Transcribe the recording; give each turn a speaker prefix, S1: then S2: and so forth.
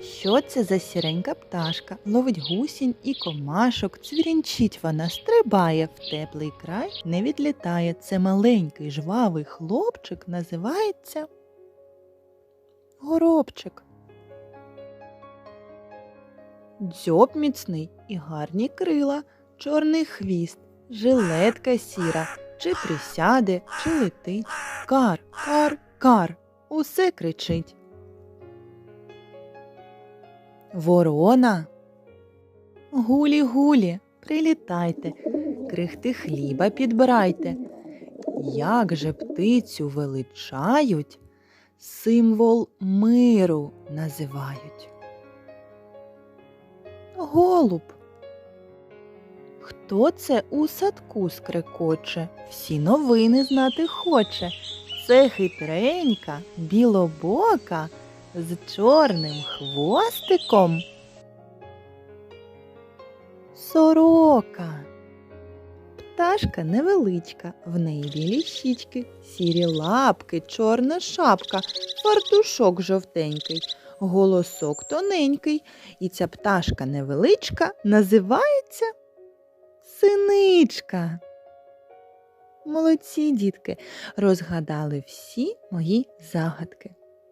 S1: Що це за сіренька пташка? Ловить гусінь і комашок, цвірінчить вона, стрибає в теплий край, не відлітає. Це маленький жвавий хлопчик, називається горобчик. Дзьоб міцний і гарні крила, чорний хвіст, жилетка сіра, чи присяде, чи летить. Кар, кар, кар, усе кричить. Ворона. Гулі, гулі, прилітайте, крихти хліба підбирайте. Як же птицю величають, символ миру називають. Голуб. Хто це у садку скрекоче, всі новини знати хоче. Це хитренька, білобока з чорним хвостиком. Сорока. Пташка невеличка, в неї білі щічки, сірі лапки, чорна шапка, фартушок жовтенький, голосок тоненький, і ця пташка невеличка називається синичка. Молодці, дітки, розгадали всі мої загадки.